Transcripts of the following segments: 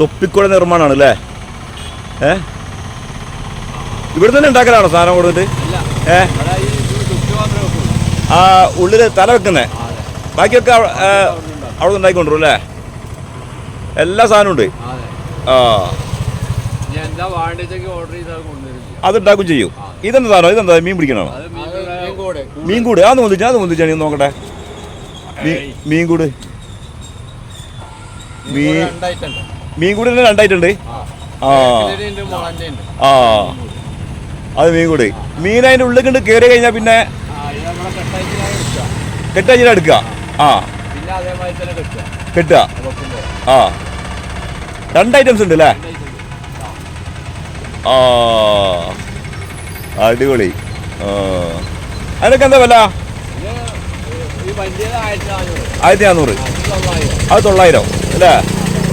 തൊപ്പിക്കുട നിർമ്മാണമാണ് അല്ലേ ഏ? ഇവിടെ തന്നെ ഉണ്ടാക്കലാണോ സാധനം കൊടുത്തിട്ട്? ഏ? ആ ഉള്ളിൽ തല വെക്കുന്നേ? ബാക്കിയൊക്കെ അവിടെ ഉണ്ടാക്കിക്കൊണ്ടു അല്ലേ എല്ലാ സാധനവും ഉണ്ട്. ആ എന്താ വേണ്ടതെങ്കിൽ ഓർഡർ ചെയ്താൽ കൊണ്ടുവരും അത് ഉണ്ടാക്കും ചെയ്യൂ. ഇതെന്താ സാധനം? ഇതെന്താ മീൻ പിടിക്കണോ മീൻ കൂടെ. മീൻ കൂട്. അത് മുന്തിച്ചാ അത് മുന്തിച്ചാണ് നോക്കട്ടെ. മീൻ കൂട്. മീൻ കൂടി തന്നെ രണ്ടായിട്ടുണ്ട്. ആ. ആ. അത് മീൻ കൂടി മീൻ അതിന്റെ ഉള്ളിൽ കണ്ട് കയറി കഴിഞ്ഞാൽ പിന്നെ കെട്ടാ എടുക്കുക ആ. കിട്ടുക. ആ. രണ്ട് ഐറ്റംസ് ഉണ്ട് അല്ലേ ആ. അടിപൊളി. ആ. അതിനൊക്കെ എന്താ വില? ഈ വണ്ടിയത് ആയിരത്തി നാനൂറ്. അത് തൊള്ളായിരം. അല്ലേ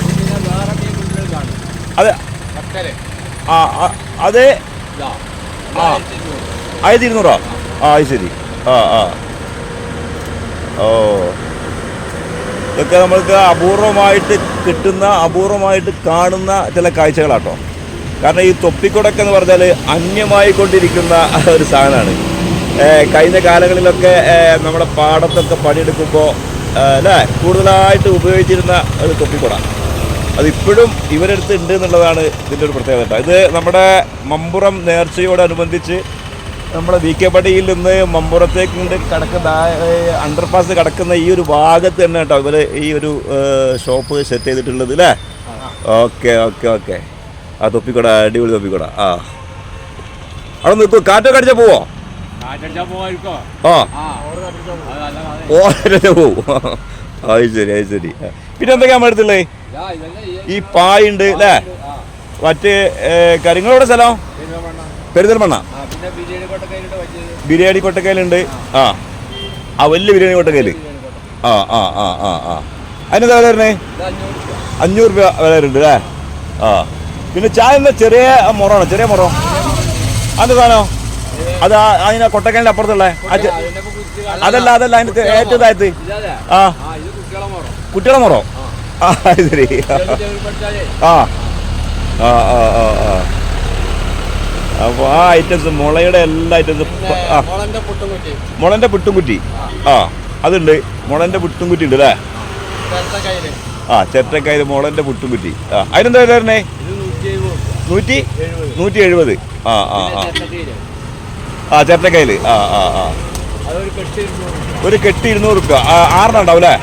പിന്നെ വേറെ മീൻ കുട്ടികൾ കാണും അത്. ആ അതെ. ആ. ആയിരത്തി ഇരുന്നൂറ് ആ അത് ശരി ആ ആ. ഓ. ഇതൊക്കെ നമ്മൾക്ക് അപൂർവമായിട്ട് കിട്ടുന്ന അപൂർവമായിട്ട് കാണുന്ന ചില കാഴ്ചകളാട്ടോ. കാരണം ഈ തൊപ്പിക്കൊടക്ക എന്ന് പറഞ്ഞാൽ അന്യമായി കൊണ്ടിരിക്കുന്ന ഒരു സാധനമാണ്. കഴിഞ്ഞ കാലങ്ങളിലൊക്കെ നമ്മുടെ പാടത്തൊക്കെ പണിയെടുക്കുമ്പോൾ അല്ലേ? കൂടുതലായിട്ട് ഉപയോഗിച്ചിരുന്ന ഒരു തൊപ്പിക്കൊട. അതിപ്പോഴും ഇവരടുത്ത് ഉണ്ട് എന്നുള്ളതാണ് ഇതിന്റെ ഒരു പ്രത്യേകത ഇത് നമ്മുടെ മമ്പുറം നേർച്ചയോടനുബന്ധിച്ച് നമ്മുടെ വി കെ പടിയിൽ നിന്ന് മമ്പുറത്തേക്ക് കിടക്കുന്ന അണ്ടർപാസ് കിടക്കുന്ന ഈ ഒരു ഭാഗത്ത് തന്നെ കേട്ടോ ഇവർ ഈ ഒരു ഷോപ്പ് സെറ്റ് ചെയ്തിട്ടുള്ളത് അല്ലേ ഓക്കെ ഓക്കെ ഓക്കെ. ആ തൊപ്പിക്കൂട അടിപൊളി തൊപ്പിക്കൂട. ആ. അവിടെ നിർത്തും കാറ്റൊക്കെ അടിച്ചാൽ പോവോ? ആ. ഓ പോവും? അത് ശരി അത് ശരി. പിന്നെ എന്തൊക്കെയാ നമ്മുടെ അടുത്തുള്ളത് ഈ പായുണ്ട് അല്ലേ? മറ്റ് കാര്യങ്ങളോടെ സ്ഥലം? പെരുന്തൽമണ്ണ. ബിരിയാണി കൊട്ടക്കയിലുണ്ട്. ആ. ആ വലിയ ബിരിയാണി കൊട്ടക്കയിൽ ആ ആ ആ ആ ആ. അതിനെന്താ വില വരുന്നത് അഞ്ഞൂറ് രൂപ. വില വരുന്നുണ്ട് അല്ലേ? ആ. പിന്നെ ചായ എന്താ? ചെറിയ മുറമാണോ ചെറിയ മുറോ? അത് സാധനം? അത് അതിന് കൊട്ടക്കയിലെ കൊട്ടക്കലിന്റെ അപ്പുറത്തുള്ള അതിന്റെ അതല്ല അതല്ല അതിന്റെ ഏറ്റവും താഴത്ത്. ആ. കുട്ടികളെ മുറോ? ആ ശരി. ആ. ആ ആ ആ ആ. അപ്പോൾ ആ ഐറ്റംസ് മുളയുടെ എല്ലാ ഐറ്റംസും ആ. മുളന്റെ മുളന്റെ പുട്ടുംകുറ്റി. ആ അതുണ്ട്. മുളന്റെ പുട്ടുംകുറ്റി ഉണ്ട് അല്ലേ? ആ ചെറ്റക്കായ മുളന്റെ പുട്ടുംകുറ്റി. ആ അതിനെന്താ വില വരണേ? നൂറ്റി നൂറ്റി എഴുപത്. ആ ആ ആ. ആ ചെറ്റക്കയിൽ ആ ആ ആ. ഒരു കെട്ടി ഇരുന്നൂറ് റുപ്യ ആ ആറെണ്ണം ഉണ്ടാവും അല്ലേ?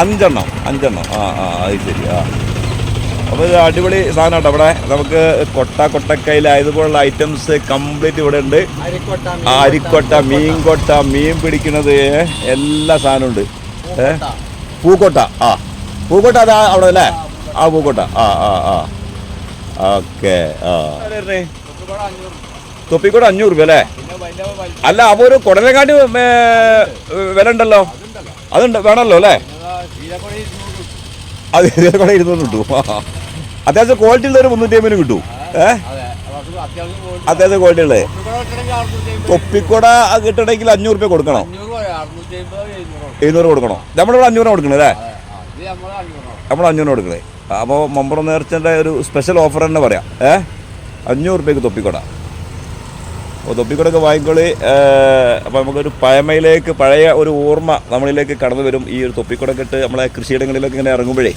അഞ്ചെണ്ണം അഞ്ചെണ്ണം. ആ ആ അത് ശരി ആ. അപ്പോൾ ഇത് അടിപൊളി സാധനം കേട്ടോ അവിടെ നമുക്ക് കൊട്ട കൊട്ടക്കയിലായതുപോലുള്ള ഐറ്റംസ് കംപ്ലീറ്റ് ഇവിടെ ഉണ്ട്. അരിക്കൊട്ട ആ അരിക്കൊട്ട മീൻകൊട്ട മീൻ പിടിക്കുന്നത് എല്ലാ സാധനവും ഉണ്ട്. ഏ പൂക്കോട്ട. ആ. പൂക്കോട്ട അതാ അവിടെ അല്ലേ? ആ പൂക്കോട്ട ആ ആ ആ. ഓക്കെ ആ. തൊപ്പിക്കൂടെ അഞ്ഞൂറ് രൂപ അല്ലേ? അല്ല അപ്പോൾ ഒരു കുടലങ്ങാട്ടി വില ഉണ്ടല്ലോ? അതുണ്ട് വേണമല്ലോ അല്ലേ? അത് ഇതിനെ കൂടെ ഇരുന്നൂറ് കിട്ടും. അത്യാവശ്യം ക്വാളിറ്റി ഉള്ള ഒരു മുന്നൂറ്റി അമ്പതിന് കിട്ടും. ഏ? അതെ. അവർക്ക് അത്യാവശ്യം ക്വാളിറ്റി ഉള്ളത് തൊപ്പിക്കൂട കിട്ടണമെങ്കിൽ അഞ്ഞൂറ് രൂപ കൊടുക്കണം. എഴുന്നൂറ് കൊടുക്കണം. നമ്മളിവിടെ അഞ്ഞൂറ് കൊടുക്കണേ അല്ലേ? നമ്മൾ അഞ്ഞൂറ് കൊടുക്കണേ. അപ്പോൾ മമ്പറ നേർച്ചന്റെ ഒരു സ്പെഷ്യൽ ഓഫർ തന്നെ പറയാം. ഏഹ് അഞ്ഞൂറ് രൂപയ്ക്ക് തൊപ്പിക്കൊട. തൊപ്പിക്കൊടൊക്കെ വാങ്ങിക്കോളി അപ്പോൾ നമുക്കൊരു പഴമയിലേക്ക് പഴയ ഒരു ഓർമ്മ നമ്മളിലേക്ക് കടന്നു വരും. ഈ ഒരു തൊപ്പിക്കൊടൊക്കെ ഇട്ട് നമ്മളെ കൃഷിയിടങ്ങളിലൊക്കെ ഇങ്ങനെ ഇറങ്ങുമ്പോഴേ.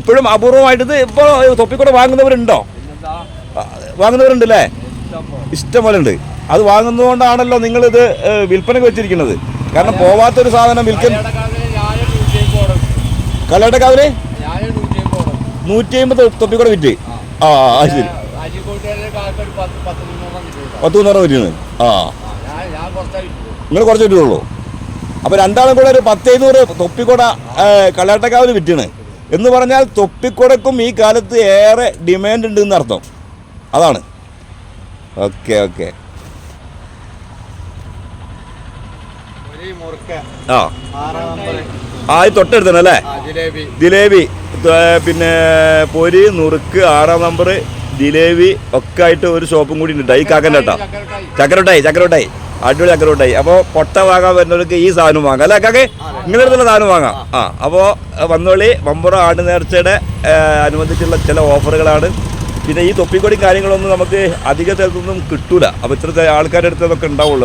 ഇപ്പോഴും അപൂർവമായിട്ട് ഇപ്പോൾ തൊപ്പിക്കൊട വാങ്ങുന്നവരുണ്ടോ? പിന്നെന്താ ആ, വാങ്ങുന്നവരുണ്ട് അല്ലേ ഇഷ്ടം പോലെ ഇഷ്ടം പോലെ ഉണ്ട് അത് വാങ്ങുന്നതുകൊണ്ടാണല്ലോ നിങ്ങളിത് വിൽപ്പനയ്ക്ക് വെച്ചിരിക്കുന്നത്. കാരണം പോവാത്തൊരു സാധനം വിൽക്കാൻ ഞാൻ നൂറ്റി അമ്പത് തൊപ്പിക്കൂടെ വിറ്റ്. ആ ശരി. പത്ത് മുന്നൂറ് വിറ്റുന്നത് ആ. നിങ്ങൾ കുറച്ച് വിറ്റുള്ളൂ അപ്പോൾ രണ്ടാളും കൂടെ ഒരു പത്ത് എഴുന്നൂറ് തൊപ്പിക്കൂട കല്ലടക്കാവിൽ വിറ്റാണ്. എന്ന് പറഞ്ഞാൽ തൊപ്പിക്കുടക്കും ഈ കാലത്ത് ഏറെ ഡിമാൻഡ് ഉണ്ട് എന്നർത്ഥം അതാണ്. Okay okay. ആ. ആ ഈ തൊട്ടടുത്തന്നെ അല്ലേ? ആ ജിലേബി. ജിലേബി. പിന്നെ പൊരി നുറുക്ക് ആറാം നമ്പർ ജിലേബി ഒക്കെ ആയിട്ട് ഒരു ഷോപ്പും കൂടി ഉണ്ട്. ഈ കാക്കന്റെ കേട്ടോ. ചക്കരട്ടായി ചക്കരട്ടായി അടിപൊളി ചക്കരട്ടായി അപ്പോൾ പൊട്ട വാങ്ങാൻ വരുന്നവർക്ക് ഈ സാധനം വാങ്ങാം. അല്ലേ കാക്കെ നിങ്ങളുടെ അടുത്തുള്ള സാധനം വാങ്ങാം. ആ അപ്പോൾ വന്നോളി വമ്പുറ ആട് നേർച്ചയുടെ അനുബന്ധിച്ചുള്ള ചില ഓഫറുകളാണ്. പിന്നെ ഈ തൊപ്പിക്കൊടി കാര്യങ്ങളൊന്നും നമുക്ക് അധിക സ്ഥലത്തൊന്നും കിട്ടൂല. അപ്പോൾ ഇത്ര ആൾക്കാരുടെ അടുത്ത് അതൊക്കെ ഉണ്ടാവുള്ളൂ.